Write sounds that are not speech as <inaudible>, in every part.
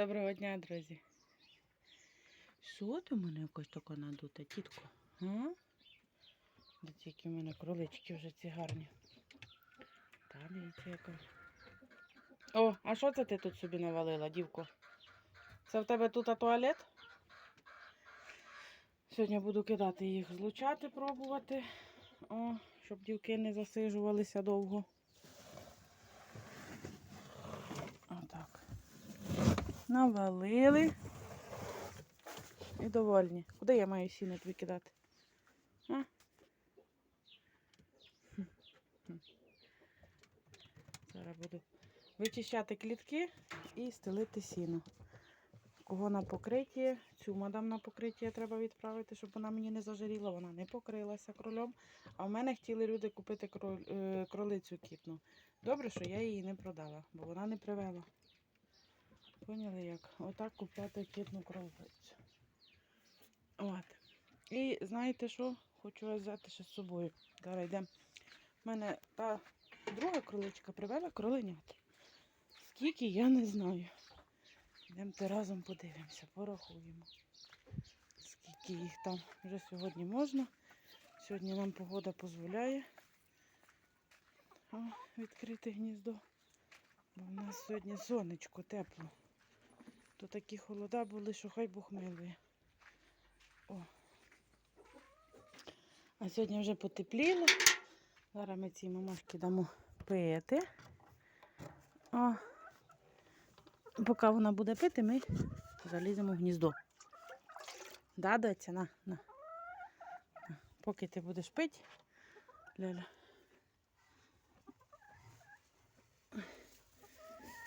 Доброго дня, друзі. Що ти в мене якось така надута, тітко? А? Де тільки в мене кролички вже ці гарні. Та дивіться яка. О, а що це ти тут собі навалила, дівко? Це в тебе тут туалет? Сьогодні буду кидати їх, злучати, пробувати. О, щоб дівки не засижувалися довго. Отак. Навалили. І довольні. Куди я маю сіно викидати? А? Зараз буду вичищати клітки і стелити сіно. Кого на покритті, цю мадам на покритті треба відправити, щоб вона мені не зажаріла, вона не покрилася кролем. А в мене хотіли люди купити е, кролицю кітну. Добре, що я її не продала, бо вона не привела. Поняли як? Отак купляти кітну кролицю. От. І знаєте що? Хочу вас взяти ще з собою. Зараз йдемо. У мене та друга кроличка привела кроленят. Скільки я не знаю. Йдемте разом подивимося, порахуємо. Скільки їх там вже сьогодні можна. Сьогодні нам погода дозволяє відкрити гніздо. Бо в нас сьогодні сонечко тепло. То такі холода були, що хай Бог милує. О. А сьогодні вже потепліло. Зараз ми цій мамашки дамо пити. О. Поки вона буде пити, ми заліземо в гніздо. Да, доця? На. на. Поки ти будеш пити, Ляля.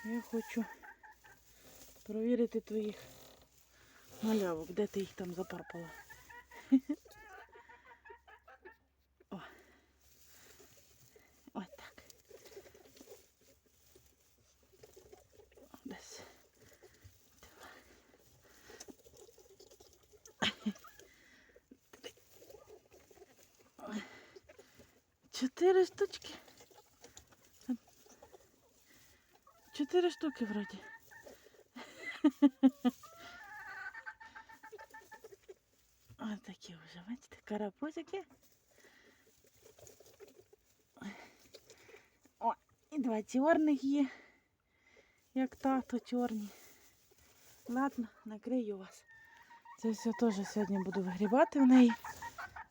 Я хочу провірити твоїх малявок, де ти їх там запарпала. О. Ось так. Чотири штучки. Чотири штуки вроді. Ось такі вже, бачите, карапузики. О, і два чорних є. Як тато чорні. Ладно, накрию вас. Це все теж сьогодні буду вигрібати в неї,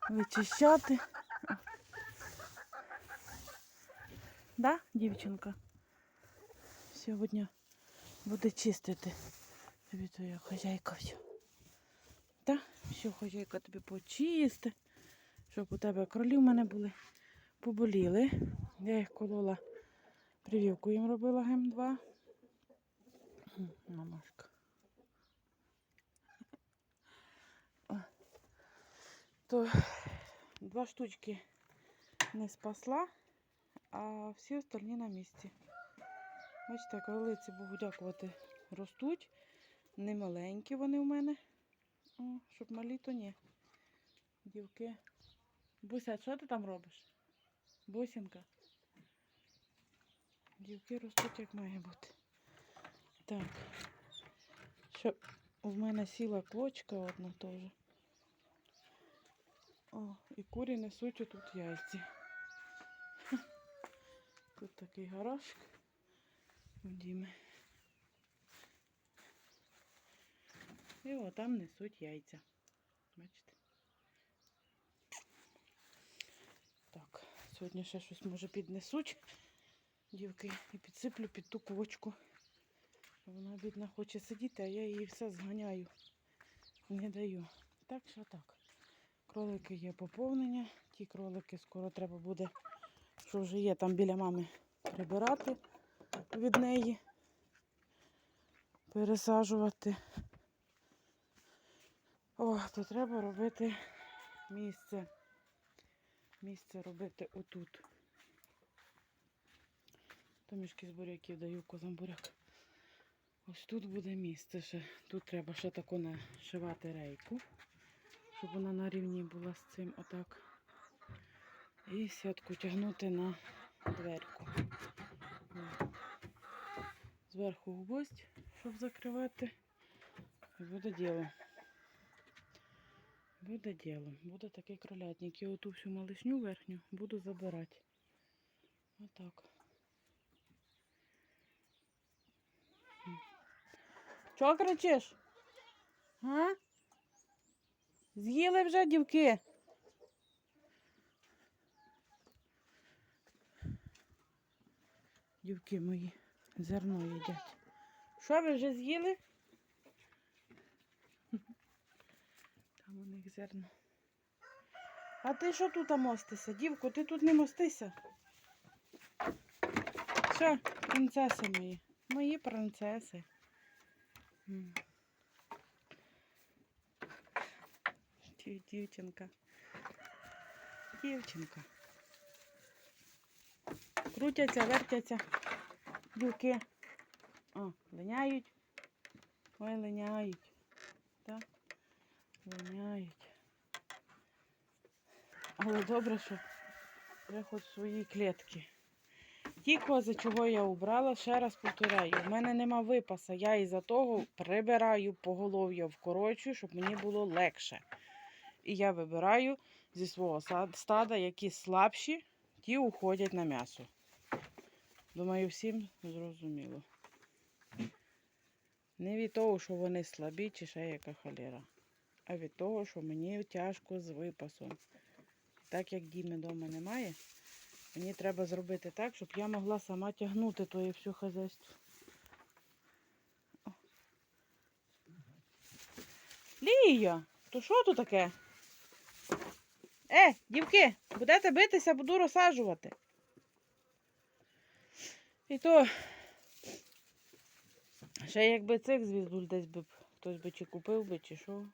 вичищати. Да, дівчинка? Сьогодні буде чистити. Тобі твоя хазяйка все. Так, все, хазяйка тобі почисти, щоб у тебе кролі в мене були. Поболіли. Я їх колола, прививку їм робила ГМ2. М, Мамашка. То два штучки не спасла, а всі остальні на місці. Бачите, кролиці, Богу дякувати, ростуть. Не маленькі вони в мене. О, щоб малі, то ні. Дівки. Буся, що ти там робиш? Бусінка. Дівки ростуть, як має бути. Так. Що в мене сіла клочка одна теж. О, і курі несуть отут яйці. Тут такий гараж. У Діми. І о, там несуть яйця. Бачите? Так, сьогодні ще щось може піднесуть. Дівки, і підсиплю під ту квочку. Вона, бідна, хоче сидіти, а я їй все зганяю. Не даю. Так що так. Кролики є поповнення. Ті кролики скоро треба буде, що вже є там біля мами, прибирати від неї, пересаджувати. О, то треба робити місце. Місце робити отут. То мішки з буряків даю козам буряк. Ось тут буде місце ще. Тут треба ще тако нашивати рейку, щоб вона на рівні була з цим отак. І сітку тягнути на дверку. Зверху гвоздь, щоб закривати. І буде діло. Буде діло. Буде такий кролятник. І оту всю малишню верхню буду забирати. Отак. Чого кричиш? А? З'їли вже дівки. Дівки мої зерно їдять. Що ви вже з'їли? У них зерно. А ти що тут мостися? Дівко, ти тут не мостися. Що, принцеси мої? Мої принцеси. Дів- Дівчинка. Дівчинка. Крутяться, вертяться. Дівки. О, линяють. Ой, линяють. Так? Линяють. Але добре, що вже хоч свої клітки. Ті кози, чого я убрала, ще раз повторяю, у мене нема випаса. Я із-за того прибираю поголов'я вкорочую, щоб мені було легше. І я вибираю зі свого стада, які слабші, ті уходять на м'ясо. Думаю, всім зрозуміло. Не від того, що вони слабі чи ще яка холера, а від того, що мені тяжко з випасом. Так як Діми вдома немає, мені треба зробити так, щоб я могла сама тягнути твоє все хазяйство. Лія, то що тут таке? Е, дівки, будете битися, буду розсаджувати. І то, ще якби цих звіздуль десь би хтось би чи купив би, чи що.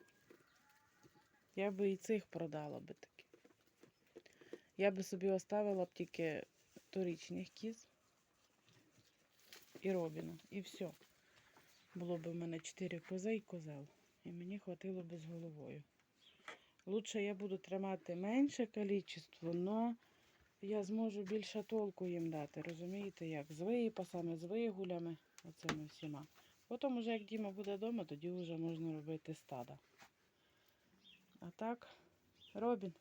Я би і цих продала би таки. Я би собі оставила б тільки торічних кіз і робіна. І все. Було б в мене чотири кози і козел. І мені хватило би з головою. Лучше я буду тримати менше кількість, но я зможу більше толку їм дати. Розумієте, як? З випасами, з вигулями, оцими всіма. Потім, уже як Діма буде вдома, тоді вже можна робити стада. А так, Робін,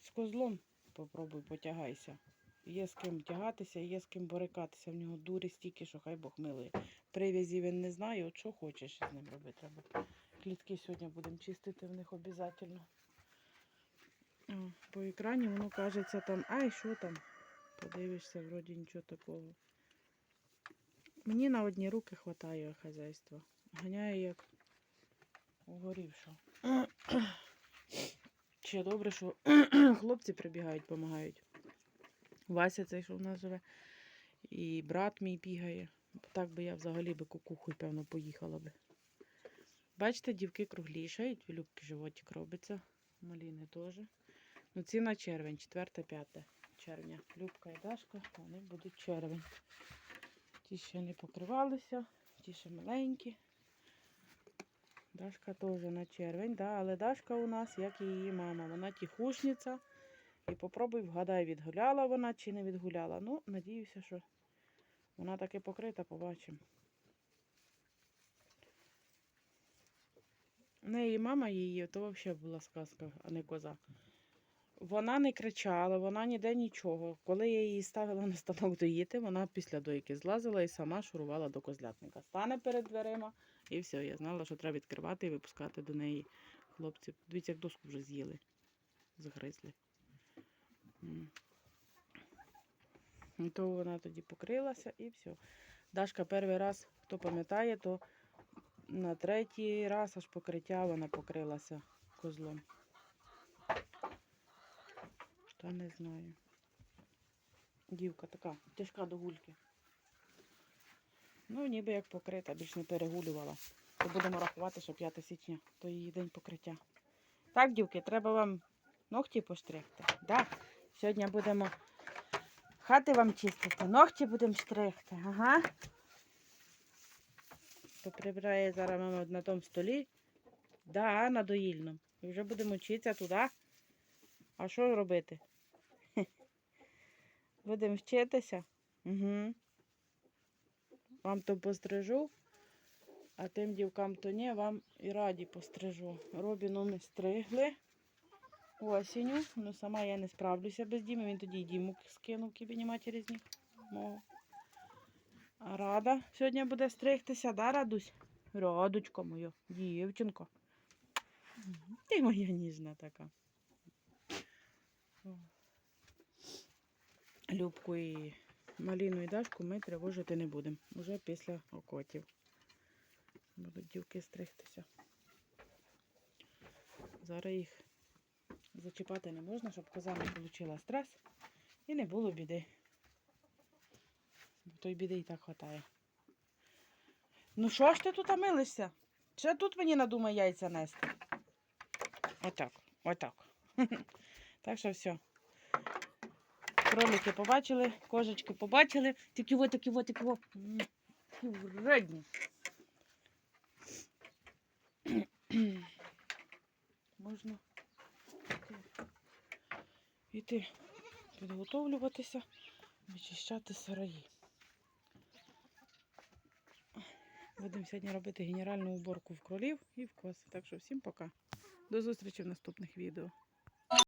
з козлом попробуй потягайся. Є з ким тягатися, є з ким борикатися. В нього дурі стільки, що хай Бог милує. Прив'язі він не знає, от що хочеш з ним робити. Треба. Клітки сьогодні будемо чистити в них обов'язково. По екрані воно кажеться там, ай, що там? Подивишся, вроді нічого такого. Мені на одні руки вистачає хазяйства. Ганяє як угорівшо. Ще <clears throat> добре, що <clears throat> хлопці прибігають, допомагають. Вася цей, що в нас живе, і брат мій бігає. Так би я взагалі би кукухою, певно, поїхала би. Бачите, дівки круглішають, любки животик робиться. Маліни теж. Ну, ці на червень, 4-5 червня. Любка і Дашка, вони будуть червень. Ті ще не покривалися, ті ще маленькі. Дашка теж на червень, да, але Дашка у нас, як і її мама, вона тихушниця. І попробуй вгадай, відгуляла вона чи не відгуляла. Ну, надіюся, що вона таки покрита, побачимо. В неї мама її, то взагалі була сказка, а не коза. Вона не кричала, вона ніде нічого. Коли я її ставила на станок доїти, вона після дойки злазила і сама шурувала до козлятника. Стане перед дверима і все. Я знала, що треба відкривати і випускати до неї хлопців. Дивіться, як доску вже з'їли, згризли. І то вона тоді покрилася і все. Дашка перший раз, хто пам'ятає, то на третій раз аж покриття вона покрилася козлом. Та не знаю. Дівка така, тяжка до гульки. Ну, ніби як покрита, більш не перегулювала. То будемо рахувати, що 5 січня, то її день покриття. Так, дівки, треба вам ногті постригти. Да? Сьогодні будемо хати вам чистити, ногті будемо штрихти. Ага. Поприбирає зараз мама на тому столі. Да, на доїльному. І вже будемо вчитися туди. А що робити? <laughs> Будемо вчитися. Угу. Вам то пострижу, а тим дівкам то ні, вам і раді пострижу. Робіну ми стригли осінню. Ну сама я не справлюся без Діми. Він тоді й Діму скинув кібіні матері з них. А рада сьогодні буде стригтися, да, Радусь? Радочко моя, дівчинко. Ти моя ніжна така. Любку і Маліну і Дашку ми тривожити не будемо. Уже після окотів. Будуть дівки стригтися. Зараз їх зачіпати не можна, щоб коза не отримала стрес і не було біди. Бо той біди і так хватає. Ну що ж ти тут милишся? Ще тут мені надумає яйця нести. Отак, отак. <laughs> Так що все. Кролики побачили, кожечки побачили. Такі во, такі во, такі во. Вредні. Можна йти, підготовлюватися, вичищати сараї. Будемо сьогодні робити генеральну уборку в кролів і в коз. Так що всім пока. До зустрічі в наступних відео.